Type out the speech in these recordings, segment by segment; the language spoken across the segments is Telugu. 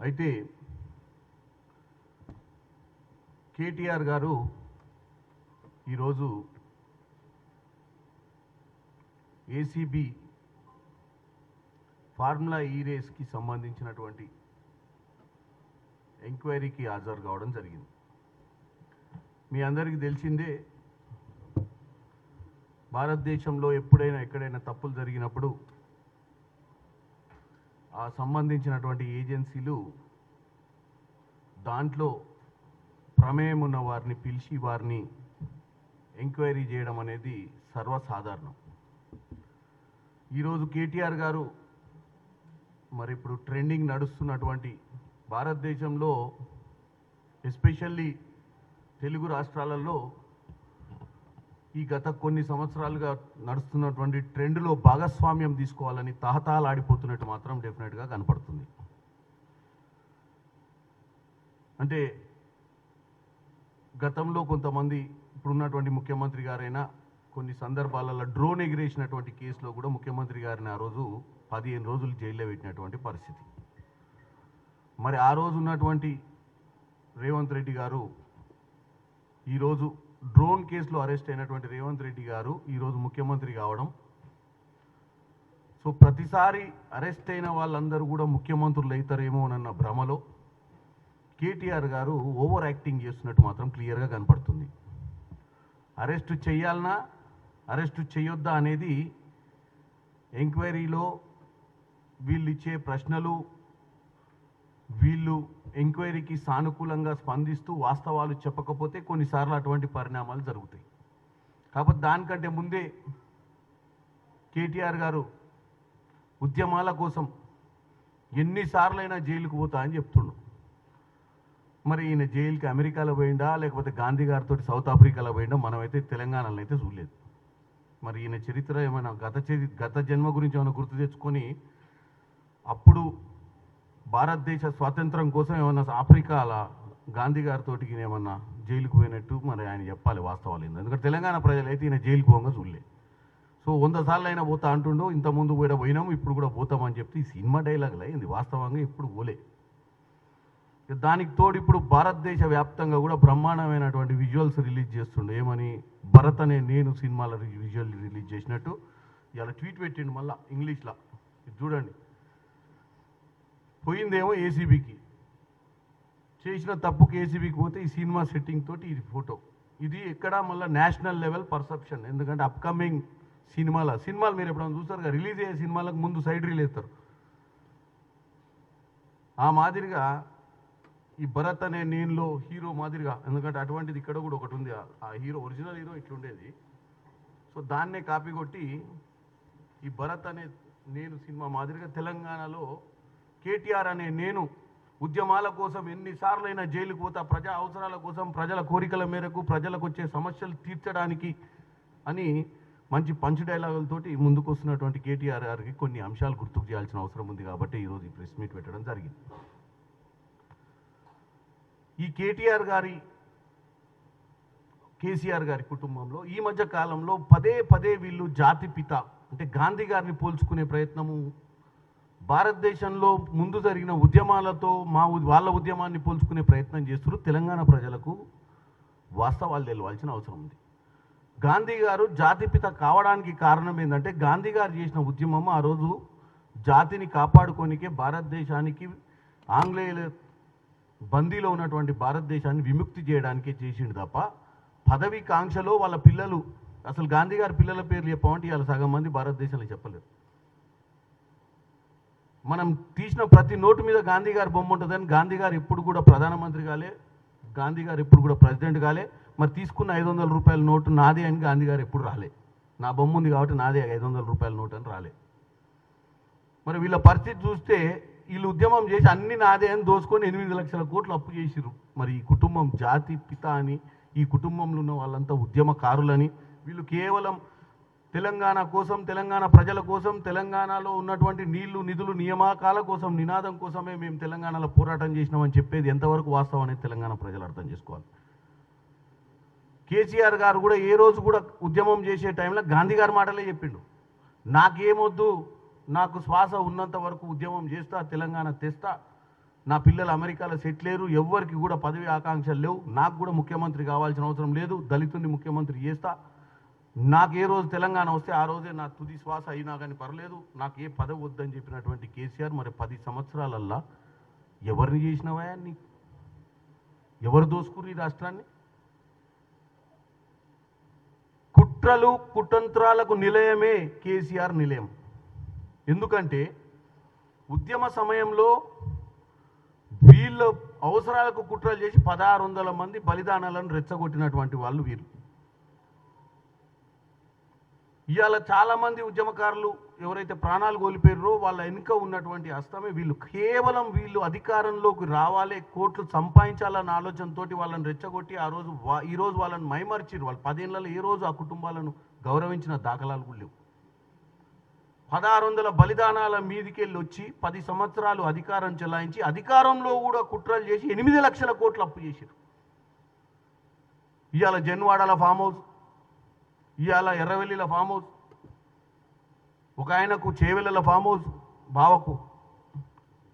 అయితే కేటీఆర్ గారు ఈరోజు ఏసీబీ ఫార్ములా ఈ రేస్కి సంబంధించినటువంటి ఎంక్వైరీకి హాజరు కావడం జరిగింది. మీ అందరికీ తెలిసిందే భారతదేశంలో ఎప్పుడైనా ఎక్కడైనా తప్పులు జరిగినప్పుడు ఆ సంబంధించినటువంటి ఏజెన్సీలు దాంట్లో ప్రమేయం ఉన్న వారిని పిలిచి వారిని ఎంక్వైరీ చేయడం అనేది సర్వసాధారణం. ఈరోజు కేటీఆర్ గారు మరి ఇప్పుడు ట్రెండింగ్ నడుస్తున్నటువంటి భారతదేశంలో ఎస్పెషల్లీ తెలుగు రాష్ట్రాలలో ఈ గత కొన్ని సంవత్సరాలుగా నడుస్తున్నటువంటి ట్రెండ్లో భాగస్వామ్యం తీసుకోవాలని తహతాలాడిపోతున్నట్టు మాత్రం డెఫినెట్గా కనపడుతుంది. అంటే గతంలో కొంతమంది ఇప్పుడున్నటువంటి ముఖ్యమంత్రి గారైనా కొన్ని సందర్భాలలో డ్రోన్ ఎగిరేసినటువంటి కేసులో కూడా ముఖ్యమంత్రి గారిని ఆ రోజు పదిహేను రోజులు జైల్లో పెట్టినటువంటి పరిస్థితి. మరి ఆ రోజు ఉన్నటువంటి రేవంత్ రెడ్డి గారు ఈరోజు డ్రోన్ కేసులో అరెస్ట్ అయినటువంటి రేవంత్ రెడ్డి గారు ఈరోజు ముఖ్యమంత్రి కావడం. సో ప్రతిసారి అరెస్ట్ అయిన వాళ్ళందరూ కూడా ముఖ్యమంత్రులు అవుతారేమో అన్న భ్రమలో కేటీఆర్ గారు ఓవర్ యాక్టింగ్ చేస్తున్నట్టు మాత్రం క్లియర్గా కనపడుతుంది. అరెస్ట్ చేయాలన్నా అరెస్ట్ చేయొద్దా అనేది ఎంక్వైరీలో వీళ్ళు ఇచ్చే ప్రశ్నలు వీళ్ళు ఎంక్వైరీకి సానుకూలంగా స్పందిస్తూ వాస్తవాలు చెప్పకపోతే కొన్నిసార్లు అటువంటి పరిణామాలు జరుగుతాయి. కాకపోతే దానికంటే ముందే కేటీఆర్ గారు ఉద్యమాల కోసం ఎన్నిసార్లైనా జైలుకు పోతా అని చెప్తుండు. మరి ఈయన జైలుకి అమెరికాలో పోయిండా లేకపోతే గాంధీ గారితో సౌత్ ఆఫ్రికాలో పోయిండా మనమైతే తెలంగాణలో అయితే చూడలేదు. మరి ఈయన చరిత్ర ఏమైనా గత చరి గత జన్మ గురించి ఏమైనా గుర్తు తెచ్చుకొని అప్పుడు భారతదేశ స్వాతంత్రం కోసం ఏమన్నా ఆఫ్రికాల గాంధీ గారితో ఏమన్నా జైలుకు పోయినట్టు మరి ఆయన చెప్పాలి వాస్తవాలు ఏందో. ఎందుకంటే తెలంగాణ ప్రజలు అయితే ఈయన జైలుకు పోగా చూడలే. సో వంద సార్లు అయినా పోతా అంటుండో ఇంత ముందు కూడా పోయినాము ఇప్పుడు కూడా పోతామని చెప్తే ఈ సినిమా డైలాగులు అయింది వాస్తవంగా ఇప్పుడు పోలే. దానికి తోడు ఇప్పుడు భారతదేశ వ్యాప్తంగా కూడా బ్రహ్మాండమైనటువంటి విజువల్స్ రిలీజ్ చేస్తుండే. ఏమని? భరత్ అనే నేను సినిమాల విజువల్ రిలీజ్ చేసినట్టు. ఇలా ట్వీట్ పెట్టిండు మళ్ళీ ఇంగ్లీష్లో చూడండి. పోయిందేమో ఏసీబీకి చేసిన తప్పుకి ఏసీబీకి పోతే ఈ సినిమా సెట్టింగ్ తోటి ఇది ఫోటో ఇది ఎక్కడ మళ్ళీ నేషనల్ లెవెల్ పర్సెప్షన్ ఎందుకంటే అప్కమింగ్ సినిమాల. సినిమాలు మీరు ఎప్పుడైనా చూస్తారు కదా రిలీజ్ అయ్యే సినిమాలకు ముందు సైడ్ రీల్ వేస్తారు. ఆ మాదిరిగా ఈ భరత్ అనే నేనులో హీరో మాదిరిగా ఎందుకంటే అటువంటిది ఇక్కడ కూడా ఒకటి ఉంది. ఆ- ఆ హీరో ఒరిజినల్ హీరో ఇట్లుండేది సో దాన్నే కాపీ కొట్టి ఈ భరత్ అనే నేను సినిమా మాదిరిగా తెలంగాణలో కేటీఆర్ అనే నేను ఉద్యమాల కోసం ఎన్నిసార్లైనా జైలుకు పోతా ప్రజా అవసరాల కోసం ప్రజల కోరికల మేరకు ప్రజలకు వచ్చే సమస్యలు తీర్చడానికి అని మంచి పంచ్ డైలాగులతోటి ముందుకు వస్తున్నటువంటి కేటీఆర్ గారికి కొన్ని అంశాలు గుర్తుకు చేయాల్సిన అవసరం ఉంది కాబట్టి ఈరోజు ఈ ప్రెస్ మీట్ పెట్టడం జరిగింది. ఈ కేటీఆర్ గారి కేసీఆర్ గారి కుటుంబంలో ఈ మధ్య కాలంలో పదే పదే వీళ్ళు జాతి పిత అంటే గాంధీ గారిని పోల్చుకునే ప్రయత్నము భారతదేశంలో ముందు జరిగిన ఉద్యమాలతో మా వాళ్ళ ఉద్యమాన్ని పోల్చుకునే ప్రయత్నం చేస్తున్నారు తెలంగాణ ప్రజలకు వాస్తవాలు తెలవాల్సిన అవసరం ఉంది. గాంధీ గారు జాతిపిత కావడానికి కారణం ఏంటంటే గాంధీ గారు చేసిన ఉద్యమం ఆ రోజు జాతిని కాపాడుకోనికే భారతదేశానికి ఆంగ్లేయుల బందీలో ఉన్నటువంటి భారతదేశాన్ని విముక్తి చేయడానికే చేసిండు తప్ప పదవి కాంక్షలో వాళ్ళ పిల్లలు అసలు గాంధీ గారి పిల్లల పేర్లు చెప్పమంటే ఇవాళ సగం మంది భారతదేశంలో చెప్పలేదు మనం తీసిన ప్రతి నోటు మీద గాంధీ గారి బొమ్మ ఉంటుందని గాంధీ గారు ఎప్పుడు కూడా ప్రధానమంత్రి కాలే గాంధీ గారు ఎప్పుడు కూడా ప్రెసిడెంట్ కాలే. మరి తీసుకున్న ఐదు వందల రూపాయల నోటు నాదే అని గాంధీ గారు ఎప్పుడు రాలే. నా బొమ్మ ఉంది కాబట్టి నాదే ఐదు వందల రూపాయల నోటు అని రాలే. మరి వీళ్ళ పరిస్థితి చూస్తే వీళ్ళు ఉద్యమం చేసి అన్ని నాదే అని దోసుకొని ఎనిమిది లక్షల కోట్లు అప్పు చేసిరు మరి ఈ కుటుంబం జాతి పిత అని ఈ కుటుంబంలో ఉన్న వాళ్ళంతా ఉద్యమకారులని వీళ్ళు కేవలం తెలంగాణ కోసం తెలంగాణ ప్రజల కోసం తెలంగాణలో ఉన్నటువంటి నీళ్ళు నిధులు నియామకాల కోసం నినాదం కోసమే మేము తెలంగాణలో పోరాటం చేసినామని చెప్పేది ఎంతవరకు వాస్తవం అనేది తెలంగాణ ప్రజలు అర్థం చేసుకోవాలి. కేసీఆర్ గారు కూడా ఏ రోజు కూడా ఉద్యమం చేసే టైంలో గాంధీ గారి మాటలే చెప్పిండు. నాకేమొద్దు నాకు శ్వాస ఉన్నంత వరకు ఉద్యమం చేస్తా తెలంగాణ తెస్తా. నా పిల్లలు అమెరికాలో సెట్ లేరు ఎవ్వరికి కూడా పదవి ఆకాంక్షలు లేవు. నాకు కూడా ముఖ్యమంత్రి కావాల్సిన అవసరం లేదు దళితుని ముఖ్యమంత్రి చేస్తా. నాకు ఏ రోజు తెలంగాణ వస్తే ఆ రోజే నా తుది శ్వాస అయినా కానీ పర్లేదు. నాకు ఏ పదవి వద్దని చెప్పినటువంటి కేసీఆర్ మరి పది సంవత్సరాలల్లా ఎవరిని చేసినవా నీ ఎవరు దోసుకురు ఈ రాష్ట్రాన్ని? కుట్రలు కుటంత్రాలకు నిలయమే కేసీఆర్ నిలయం. ఎందుకంటే ఉద్యమ సమయంలో వీళ్ళ అవసరాలకు కుట్రలు చేసి పదహారు వందల మంది బలిదానాలను రెచ్చగొట్టినటువంటి వాళ్ళు వీళ్ళు. ఇవాళ చాలామంది ఉద్యమకారులు ఎవరైతే ప్రాణాలు కోల్పోయారో వాళ్ళ వెనుక ఉన్నటువంటి హస్తమే వీళ్ళు. కేవలం వీళ్ళు అధికారంలోకి రావాలి కోట్లు సంపాదించాలన్న ఆలోచనతోటి వాళ్ళని రెచ్చగొట్టి ఆ రోజు వా- వాళ్ళని మైమర్చిరు వాళ్ళు పదేళ్ళలో ఏ రోజు ఆ కుటుంబాలను గౌరవించిన దాఖలాలు కూడా లేవు. పదహారు వందల బలిదానాల మీదికెళ్ళి వచ్చి పది సంవత్సరాలు అధికారం చెలాయించి అధికారంలో కూడా కుట్రలు చేసి ఎనిమిది లక్షల కోట్లు అప్పు చేశారు ఇవాళ జన్వాడల ఫామ్ హౌస్ ఇవాళ ఎర్రవెల్లిల ఫామ్ హౌస్ ఒక ఆయనకు చేవెళ్ళల ఫామ్ హౌస్ బావకు.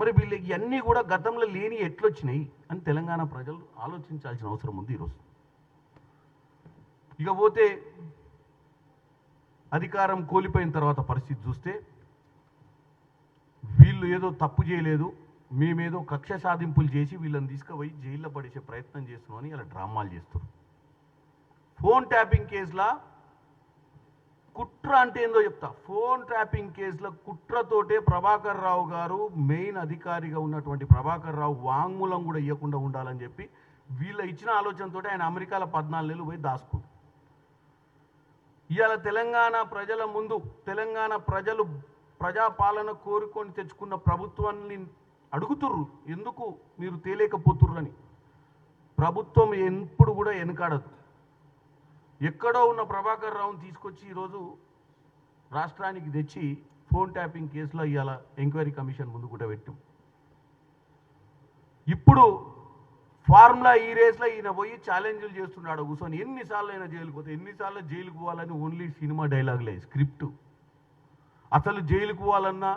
మరి వీళ్ళకి ఇవన్నీ కూడా గతంలో లేని ఎట్లొచ్చినాయి అని తెలంగాణ ప్రజలు ఆలోచించాల్సిన అవసరం ఉంది ఈరోజు. ఇకపోతే అధికారం కోల్పోయిన తర్వాత పరిస్థితి చూస్తే వీళ్ళు ఏదో తప్పు చేయలేదు మేమేదో కక్ష సాధింపులు చేసి వీళ్ళని తీసుకుపోయి జైల్లో పడేసే ప్రయత్నం చేస్తున్నామని ఇలా డ్రామాలు చేస్తున్నారు ఫోన్ ట్యాపింగ్ కేసులా కుట్ర అంటే ఏందో చెప్తా. ఫోన్ ట్యాపింగ్ కేసులో కుట్రతోటే ప్రభాకర్ రావు గారు మెయిన్ అధికారిగా ఉన్నటువంటి ప్రభాకర్ రావు వాంగ్మూలం కూడా ఇవ్వకుండా ఉండాలని చెప్పి వీళ్ళ ఇచ్చిన ఆలోచనతో ఆయన అమెరికాలో పద్నాలుగు నెలలు పోయి దాచుకుంది ఇవాళ తెలంగాణ ప్రజల ముందు తెలంగాణ ప్రజలు ప్రజాపాలన కోరుకొని తెచ్చుకున్న ప్రభుత్వాన్ని అడుగుతుర్రు. ఎందుకు మీరు తేలేకపోతుర్రు అని ప్రభుత్వం ఎప్పుడు కూడా వెనకాడదు. ఎక్కడో ఉన్న ప్రభాకర్ రావుని తీసుకొచ్చి ఈరోజు రాష్ట్రానికి తెచ్చి ఫోన్ ట్యాపింగ్ కేసులో ఇవాళ ఎంక్వైరీ కమిషన్ ముందు కూడా పెట్టాం ఇప్పుడు ఫార్ములా ఈ రేస్లో ఈయన పోయి ఛాలెంజ్లు చేస్తున్నాడు కూర్చొని ఎన్నిసార్లు అయినా జైలుకు పోతే ఎన్నిసార్లు జైలుకు పోవాలని ఓన్లీ సినిమా డైలాగులే స్క్రిప్ట్. అసలు జైలుకు పోవాలన్నా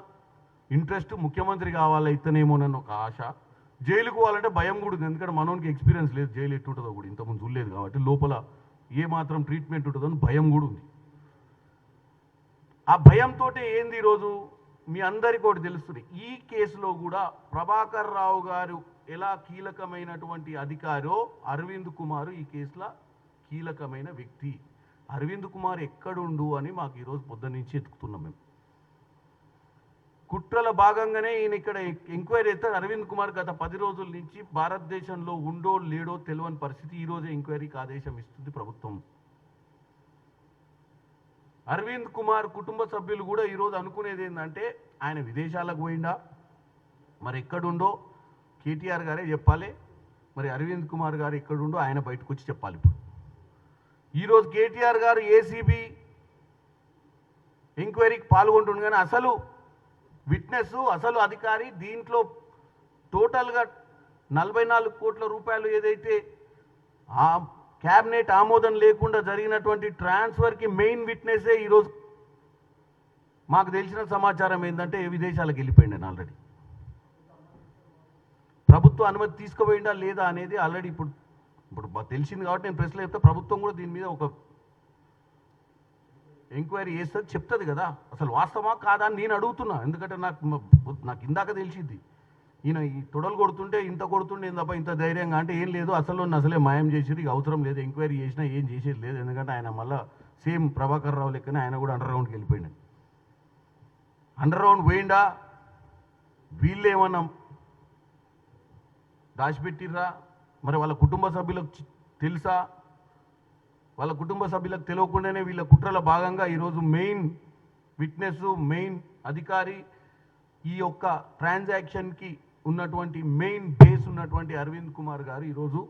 ఇంట్రెస్ట్ ముఖ్యమంత్రి కావాలా ఇతనేమోనన్న ఒక ఆశ. జైలుకు పోవాలంటే భయం కూడా ఉంది ఎందుకంటే మనోనికి ఎక్స్పీరియన్స్ లేదు జైలు ఎట్టుంటుందో కూడా ఇంతకుముందు చూడలేదు కాబట్టి లోపల ఏ మాత్రం ట్రీట్మెంట్ ఉంటుందో అని భయం కూడా ఉంది. ఆ భయంతో ఏంది ఈరోజు? మీ అందరికీ ఒకటి తెలుస్తుంది. ఈ కేసులో కూడా ప్రభాకర్ రావు గారు ఎలా కీలకమైనటువంటి అధికారో అరవింద్ కుమార్ ఈ కేసులో కీలకమైన వ్యక్తి. అరవింద్ కుమార్ ఎక్కడుండు అని మాకు ఈరోజు పొద్దున్న వెతుకుతున్నాం మేము. కుట్రల భాగంగానే ఈయన ఇక్కడ ఎంక్వైరీ అయితే అరవింద్ కుమార్ గత పది రోజుల నుంచి భారతదేశంలో ఉండో లేడో తెలియని పరిస్థితి ఈరోజు ఎంక్వైరీకి ఆదేశం ఇస్తుంది ప్రభుత్వం. అరవింద్ కుమార్ కుటుంబ సభ్యులు కూడా ఈరోజు అనుకునేది ఏంటంటే ఆయన విదేశాలకు పోయిండా? మరి ఎక్కడుండో? కేటీఆర్ గారే చెప్పాలి. మరి అరవింద్ కుమార్ గారు ఎక్కడుండో ఆయన బయటకు వచ్చి చెప్పాలి ఇప్పుడు. ఈరోజు కేటీఆర్ గారు ఏసీబీ ఎంక్వైరీకి పాల్గొంటుండే కానీ అసలు విట్నెస్ అసలు అధికారి దీంట్లో టోటల్గా నలభై నాలుగు కోట్ల రూపాయలు ఏదైతే ఆ క్యాబినెట్ ఆమోదం లేకుండా జరిగినటువంటి ట్రాన్స్ఫర్కి మెయిన్ విట్నెసే ఈరోజు మాకు తెలిసిన సమాచారం ఏంటంటే విదేశాలకు వెళ్ళిపోయింది ఆల్రెడీ. ప్రభుత్వ అనుమతి తీసుకుపోయిందా లేదా అనేది ఆల్రెడీ ఇప్పుడు ఇప్పుడు తెలిసింది కాబట్టి నేను ప్రెస్లో చెప్తే ప్రభుత్వం కూడా దీని మీద ఒక ఎంక్వైరీ చేస్తుంది చెప్తుంది కదా. అసలు వాస్తవా కాదా అని నేను అడుగుతున్నా. ఎందుకంటే నాకు నాకు ఇందాక తెలిసింది. ఈయన ఈ తొడలు కొడుతుంటే ఇంత కొడుతుండే తప్ప ఇంత ధైర్యంగా అంటే ఏం లేదు. అసలు అసలే మాయం చేసేది అవసరం లేదు. ఎంక్వైరీ చేసినా ఏం చేసేది లేదు. ఎందుకంటే ఆయన మళ్ళీ సేమ్ ప్రభాకర్ రావు లెక్కనే ఆయన కూడా అండర్ గ్రౌండ్కి వెళ్ళిపోయిండు. అండర్ గ్రౌండ్ పోయిండా? వీళ్ళు ఏమన్నా దాచిపెట్టిర్రా? మరి వాళ్ళ కుటుంబ సభ్యులకు తెలుసా? వాళ్ళ కుటుంబ సభ్యులకు తెలియకుండానే వీళ్ళ కుట్రల భాగంగా ఈరోజు మెయిన్ విట్నెస్ మెయిన్ అధికారి ఈ యొక్క ట్రాన్సాక్షన్కి ఉన్నటువంటి మెయిన్ బేస్ ఉన్నటువంటి అరవింద్ కుమార్ గారు ఈరోజు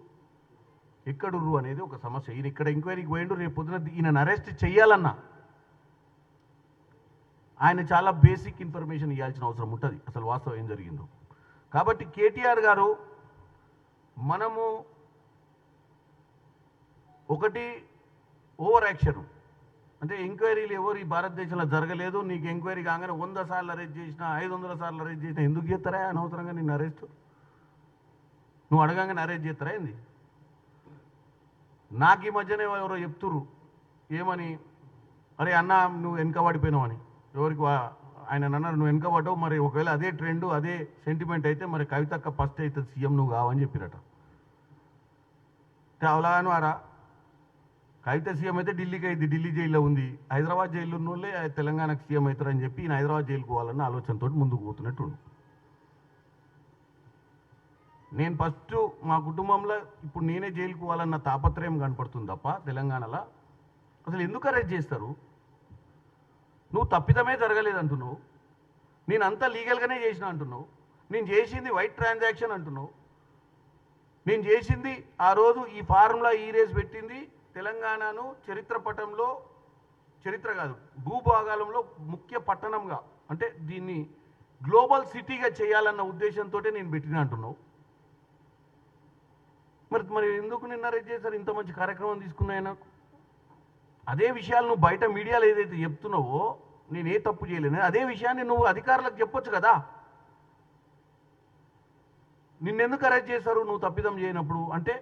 ఎక్కడుర్రు అనేది ఒక సమస్య. ఈయన ఇక్కడ ఎంక్వైరీకి పోయిండు రేపు పొద్దున ఈయనను అరెస్ట్ చేయాలన్నా ఆయన చాలా బేసిక్ ఇన్ఫర్మేషన్ ఇవ్వాల్సిన అవసరం ఉంటుంది. అసలు వాస్తవం ఏం జరిగిందో. కాబట్టి కేటీఆర్ గారు మనము ఒకటి ఓవర్ యాక్షన్. అంటే ఎంక్వైరీలు ఎవరు ఈ భారతదేశంలో జరగలేదు నీకు ఎంక్వైరీ కాగానే వంద సార్లు అరెస్ట్ చేసిన ఐదు వందల సార్లు అరెస్ట్ చేసినా ఎందుకు చేస్తారా? అనవసరంగా నిన్ను అరెస్ట్. నువ్వు అడగంగానే అరేంజ్ చేస్తారా ఏంది? నాకు ఈ మధ్యనే ఎవరో చెప్తుర్రు ఏమని? అరే అన్న నువ్వు వెనక పడిపోయినావు అని ఎవరికి వా- ఆయన అన్నారు నువ్వు వెనక పడ్డావు మరి ఒకవేళ అదే ట్రెండ్ అదే సెంటిమెంట్ అయితే మరి కవితక్క ఫస్ట్ అవుతుంది సీఎం నువ్వు కావని చెప్పిరట. అవలాగాను ఆరా కవిత సీఎం అయితే ఢిల్లీకి అయింది ఢిల్లీ జైల్లో ఉంది. హైదరాబాద్ జైల్లో ఉన్న వాళ్ళే తెలంగాణకు సీఎం అవుతారని చెప్పి ఈయన హైదరాబాద్ జైలుకు పోవాలన్న ఆలోచనతో ముందుకు పోతున్నట్టు నేను ఫస్ట్ మా కుటుంబంలో ఇప్పుడు నేనే జైలుకు పోవాలన్న తాపత్రయం కనపడుతుంది తప్ప తెలంగాణలో అసలు ఎందుకు అరెస్ట్ చేస్తారు? నువ్వు తప్పిదమే జరగలేదు అంటున్నావు. నేను అంతా లీగల్గానే చేసిన అంటున్నావు. నేను చేసింది వైట్ ట్రాన్సాక్షన్ అంటున్నావు. నేను చేసింది ఆ రోజు ఈ ఫార్ములా ఈ రేస్ పెట్టింది. తెలంగాణను చరిత్ర పటంలో చరిత్ర కాదు భూభాగాలంలో ముఖ్య పట్టణంగా అంటే దీన్ని గ్లోబల్ సిటీగా చేయాలన్న ఉద్దేశంతో నేను పెట్టిన అంటున్నావు. మరి మరి ఎందుకు నిన్న అరెస్ట్ చేశారు? ఇంత మంచి కార్యక్రమం తీసుకున్నాయన అదే విషయాలు నువ్వు బయట మీడియాలో ఏదైతే చెప్తున్నావో నేను ఏ తప్పు చేయలేను. అదే విషయాన్ని నువ్వు అధికారులకు చెప్పొచ్చు కదా. నిన్నెందుకు అరెస్ట్ చేశారు? నువ్వు తప్పిదం చేయనప్పుడు అంటే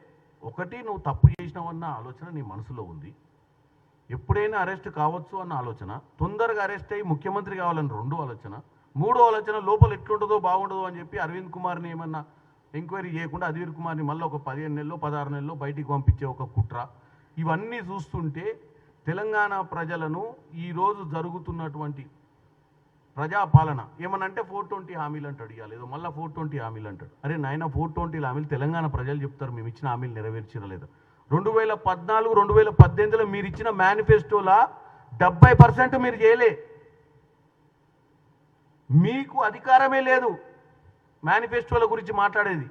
ఒకటి నువ్వు తప్పు చేసినావన్న ఆలోచన నీ మనసులో ఉంది. ఎప్పుడైనా అరెస్ట్ కావచ్చు అన్న ఆలోచన తొందరగా అరెస్ట్ అయ్యి ముఖ్యమంత్రి కావాలని రెండో ఆలోచన మూడో ఆలోచన లోపల ఎట్లుంటుందో బాగుండదో అని చెప్పి అరవింద్ కుమార్ని ఏమన్నా ఎంక్వైరీ చేయకుండా అధీర్ కుమార్ని మళ్ళీ ఒక పదిహేను నెలలో పదహారు నెలలో బయటికి పంపించే ఒక కుట్ర. ఇవన్నీ చూస్తుంటే తెలంగాణ ప్రజలను ఈరోజు జరుగుతున్నటువంటి ప్రజాపాలన. ఏమనంటే ఫోర్ ట్వంటీ హామీలు అంటాడు ఇవాళ ఏదో మళ్ళీ ఫోర్ ట్వంటీ హామీలు అంటాడు. అరే నాయన ఫోర్ ట్వంటీ హామీలు తెలంగాణ ప్రజలు చెప్తారు. మేము ఇచ్చిన హామీలు నెరవేర్చరలేదు రెండు వేల పద్నాలుగు రెండు వేల పద్దెనిమిదిలో మీరు ఇచ్చిన మేనిఫెస్టోలా డెబ్బై పర్సెంట్ మీరు చేయలే. మీకు అధికారమే లేదు మేనిఫెస్టోల గురించి మాట్లాడేది.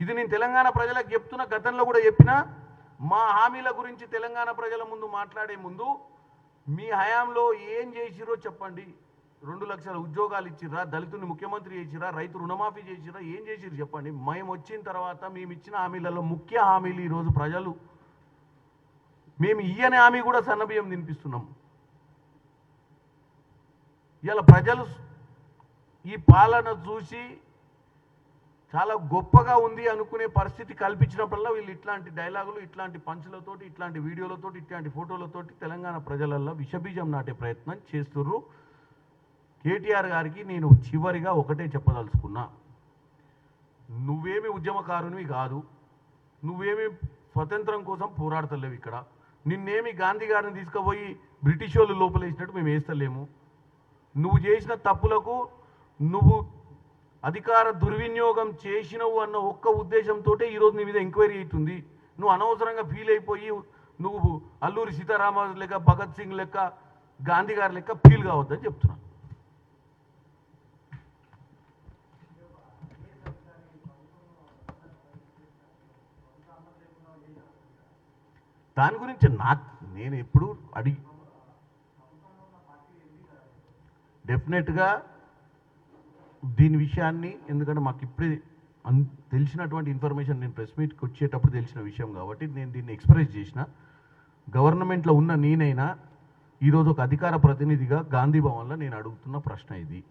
ఇది నేను తెలంగాణ ప్రజలకు చెప్తున్న గతంలో కూడా చెప్పిన మా హామీల గురించి తెలంగాణ ప్రజల ముందు మాట్లాడే ముందు మీ హయాంలో ఏం చేసిరో చెప్పండి. రెండు లక్షల ఉద్యోగాలు ఇచ్చిర్రా దళితుని ముఖ్యమంత్రి చేసిరా రైతు రుణమాఫీ చేసిరా ఏం చేసిరు చెప్పండి. మేము వచ్చిన తర్వాత మేము ఇచ్చిన హామీలలో ముఖ్య హామీలు ఈరోజు ప్రజలు. మేము ఇయ్యని హామీ కూడా సన్నబియ్యం తినిపిస్తున్నాం. ఇలా ప్రజలు ఈ పాలన చూసి చాలా గొప్పగా ఉంది అనుకునే పరిస్థితి కల్పించినప్పుడల్లా వీళ్ళు ఇట్లాంటి డైలాగులు ఇట్లాంటి పంచులతోటి ఇట్లాంటి వీడియోలతోటి ఇట్లాంటి ఫోటోలతోటి తెలంగాణ ప్రజలల్లో విషబీజం నాటే ప్రయత్నం చేస్తుర్రు. కేటీఆర్ గారికి నేను చివరిగా ఒకటే చెప్పదలుచుకున్నా. నువ్వేమి ఉద్యమకారునివి కాదు. నువ్వేమి స్వతంత్రం కోసం పోరాడతలేవు ఇక్కడ. నిన్నేమి గాంధీ గారిని తీసుకుపోయి బ్రిటిష్ వాళ్ళు లోపలేసినట్టు మేము వేస్తలేము. నువ్వు చేసిన తప్పులకు నువ్వు అధికార దుర్వినియోగం చేసినవు అన్న ఒక్క ఉద్దేశంతో ఈరోజు నీ మీద ఎంక్వైరీ అవుతుంది. నువ్వు అనవసరంగా ఫీల్ అయిపోయి నువ్వు అల్లూరి సీతారామరాజు లెక్క భగత్ సింగ్ లెక్క గాంధీ గారి లెక్క ఫీల్ కావద్దని చెప్తున్నాను దాని గురించి నాకు నేను ఎప్పుడు అడిగి డెఫినెట్గా దీని విషయాన్ని ఎందుకంటే మాకు ఇప్పుడే అన్ తెలిసినటువంటి ఇన్ఫర్మేషన్ నేను ప్రెస్ మీట్కి వచ్చేటప్పుడు తెలిసిన విషయం కాబట్టి నేను దీన్ని ఎక్స్ప్రెస్ చేసిన. గవర్నమెంట్లో ఉన్న నేనైనా ఈరోజు ఒక అధికార ప్రతినిధిగా గాంధీ భవన్లో నేను అడుగుతున్న ప్రశ్న ఇది.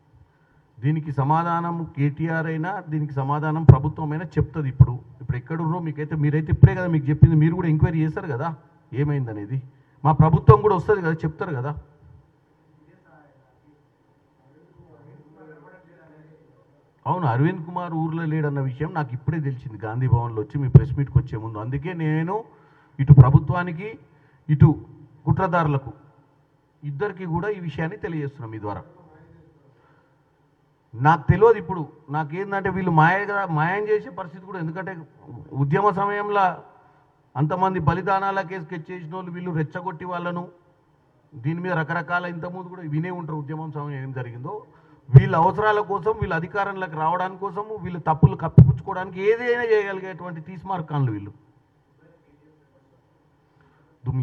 దీనికి సమాధానం కేటీఆర్ అయినా దీనికి సమాధానం ప్రభుత్వమైనా చెప్తుంది ఇప్పుడు. ఇప్పుడు ఎక్కడున్నో మీకైతే మీరైతే ఇప్పుడే కదా మీకు చెప్పింది మీరు కూడా ఎంక్వైరీ చేస్తారు కదా? ఏమైందనేది? మా ప్రభుత్వం కూడా వస్తుంది కదా చెప్తారు కదా? అవును అరవింద్ కుమార్ ఊర్లో లేడన్న విషయం నాకు ఇప్పుడే తెలిసింది. గాంధీ భవన్లో వచ్చి మీ ప్రెస్ మీట్కి వచ్చే ముందు. అందుకే నేను ఇటు ప్రభుత్వానికి ఇటు కుట్రదారులకు ఇద్దరికి కూడా ఈ విషయాన్ని తెలియజేస్తున్నాం మీ ద్వారా. నాకు తెలియదు ఇప్పుడు. నాకేందంటే వీళ్ళు మాయగా మాయం చేసే పరిస్థితి కూడా. ఎందుకంటే ఉద్యమ సమయంలో అంతమంది బలిదానాల కేసు స్కెచ్ చేసిన వాళ్ళు వీళ్ళు రెచ్చగొట్టి వాళ్ళను. దీని మీద రకరకాల ఇంతకుముందు కూడా వినే ఉంటారు. ఉద్యమం సమయం ఏం జరిగిందో. వీళ్ళ అవసరాల కోసం వీళ్ళ అధికారంలోకి రావడానికి కోసము వీళ్ళు తప్పులు కప్పిపుచ్చుకోవడానికి ఏదైనా చేయగలిగేటువంటి తీసుమార్కాన్లు వీళ్ళు.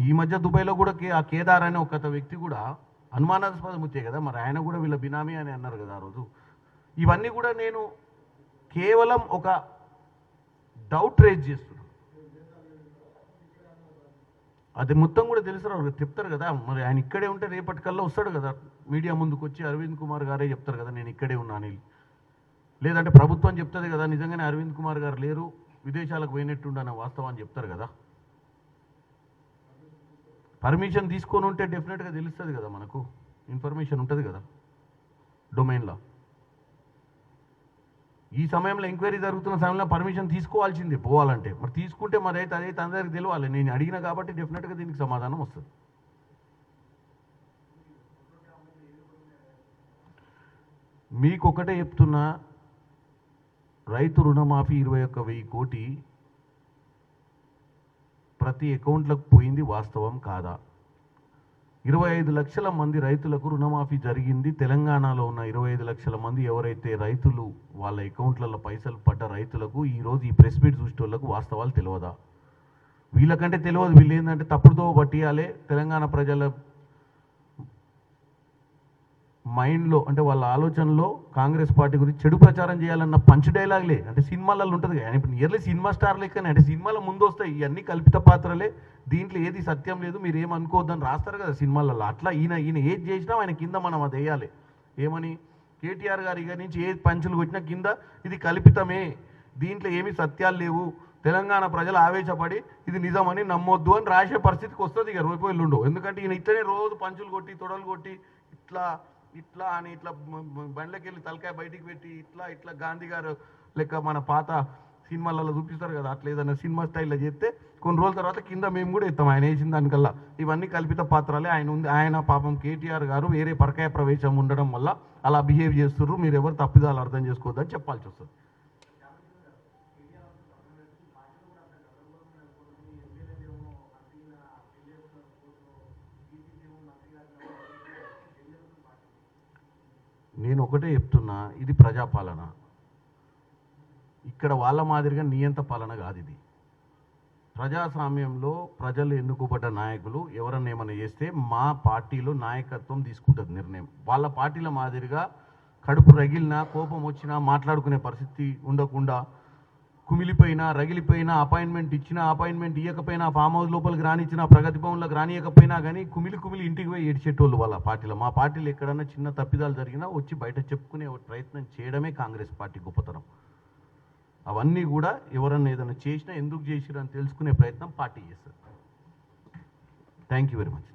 ఈ మధ్య దుబాయ్లో కూడా కే ఆ కేదార్ అనే ఒక వ్యక్తి కూడా అనుమానాస్పదం వచ్చాయి కదా. మరి ఆయన కూడా వీళ్ళ బినామీ అని అన్నారు కదా ఆ రోజు. ఇవన్నీ కూడా నేను కేవలం ఒక డౌట్ రేజ్ చేస్తున్నాను అది మొత్తం కూడా తెలుసు వాళ్ళకి చెప్తారు కదా. మరి ఆయన ఇక్కడే ఉంటే రేపటికల్లా వస్తాడు కదా. మీడియా ముందుకు వచ్చి అరవింద్ కుమార్ గారే చెప్తారు కదా నేను ఇక్కడే ఉన్నాను అని. లేదంటే ప్రభుత్వం చెప్తుంది కదా నిజంగానే అరవింద్ కుమార్ గారు లేరు విదేశాలకు పోయినట్టుండన్న వాస్తవాన్ని చెప్తారు కదా. పర్మిషన్ తీసుకొని ఉంటే డెఫినెట్గా తెలుస్తుంది కదా మనకు. ఇన్ఫర్మేషన్ ఉంటుంది కదా డొమైన్లో ఈ సమయంలో ఎంక్వైరీ జరుగుతున్న సమయంలో పర్మిషన్ తీసుకోవాల్సిందే పోవాలంటే. మరి తీసుకుంటే మరి అయితే అదైతే అందరికి తెలియాలి నేను అడిగిన కాబట్టి డెఫినెట్గా దీనికి సమాధానం వస్తుంది. మీకు ఒకటే చెప్తున్నా రైతు రుణమాఫీ ఇరవై ఒక్క వెయ్యి కోటి ప్రతి అకౌంట్లకు పోయింది వాస్తవం కాదా? ఇరవై ఐదు లక్షల మంది రైతులకు రుణమాఫీ జరిగింది. తెలంగాణలో ఉన్న ఇరవై ఐదు లక్షల మంది ఎవరైతే రైతులు వాళ్ళ అకౌంట్లలో పైసలు పడ్డ రైతులకు ఈరోజు ఈ ప్రెస్ మీట్ చూసేటోళ్ళకు వాస్తవాలు తెలియదా వీళ్ళకంటే తెలియదు వీళ్ళు ఏంటంటే తప్పుడుతో పట్టియాలే. తెలంగాణ ప్రజల మైండ్లో అంటే వాళ్ళ ఆలోచనలో కాంగ్రెస్ పార్టీ గురించి చెడు ప్రచారం చేయాలన్న పంచ్ డైలాగ్లే అంటే సినిమాలలో ఉంటుంది కానీ ఇప్పుడు నియర్లీ సినిమా స్టార్ లెక్కనే. అంటే సినిమాలో ముందు వస్తాయి ఇవన్నీ కల్పిత పాత్రలే. దీంట్లో ఏది సత్యం లేదు. మీరు ఏమనుకోవద్దని రాస్తారు కదా సినిమాలలో. అట్లా ఈయన ఈయన ఏది చేసినా ఆయన కింద మనం అది వేయాలి. ఏమని? కేటీఆర్ గారి నుంచి ఏ పంచులు కొట్టినా కింద ఇది కల్పితమే. దీంట్లో ఏమీ సత్యాలు లేవు. తెలంగాణ ప్రజలు ఆవేశపడి ఇది నిజమని నమ్మొద్దు అని రాసే పరిస్థితికి వస్తుంది ఇక రూపాయలు ఉండవు ఎందుకంటే ఈయన ఇట్లనే రోజు పంచులు కొట్టి తొడలు కొట్టి ఇట్లా ఇట్లా అని ఇట్లా బండ్లకి వెళ్ళి తలకాయ బయటికి పెట్టి ఇట్లా ఇట్లా గాంధీ గారు లెక్క మన పాత సినిమాలలో చూపిస్తారు కదా అట్లా ఏదైనా సినిమా స్టైల్లో చేస్తే కొన్ని రోజుల తర్వాత కింద మేము కూడా ఇస్తాం ఆయన వేసిన దానికల్లా. ఇవన్నీ కల్పిత పాత్రలే. ఆయన ఉంది ఆయన పాపం కేటీఆర్ గారు వేరే పరకాయ ప్రవేశం ఉండడం వల్ల అలా బిహేవ్ చేస్తుర్రు. మీరు ఎవరు తప్పిదాలు అర్థం చేసుకోవద్దని చెప్పాల్సి వస్తుంది. నేను ఒకటే చెప్తున్నా ఇది ప్రజాపాలన. ఇక్కడ వాళ్ళ మాదిరిగా నియంత పాలన కాదు ఇది ప్రజాస్వామ్యంలో ప్రజలు ఎన్నుకోబడ్డ నాయకులు ఎవరన్నా ఏమైనా చేస్తే మా పార్టీలో నాయకత్వం తీసుకుంటుంది నిర్ణయం. వాళ్ళ పార్టీల మాదిరిగా కడుపు రగిలినా కోపం వచ్చినా మాట్లాడుకునే పరిస్థితి ఉండకుండా కుమిలిపోయినా రగిలిపోయినా అపాయింట్మెంట్ ఇచ్చినా అపాయింట్మెంట్ ఇవ్వకపోయినా ఫామ్ హౌస్ లోపలికి రానిచ్చినా ప్రగతి భవన్లోకి రానియకపోయినా కానీ కుమిలి కుమిలి ఇంటికి పోయి ఏడ్చేటోళ్ళు వాళ్ళ పార్టీలో. మా పార్టీలో ఎక్కడన్నా చిన్న తప్పిదాలు జరిగినా వచ్చి బయట చెప్పుకునే ప్రయత్నం చేయడమే కాంగ్రెస్ పార్టీ గొప్పతనం. అవన్నీ కూడా ఎవరన్నా ఏదైనా చేసినా ఎందుకు చేసిరని తెలుసుకునే ప్రయత్నం పార్టీ చేస్తారు థ్యాంక్ యూ వెరీ మచ్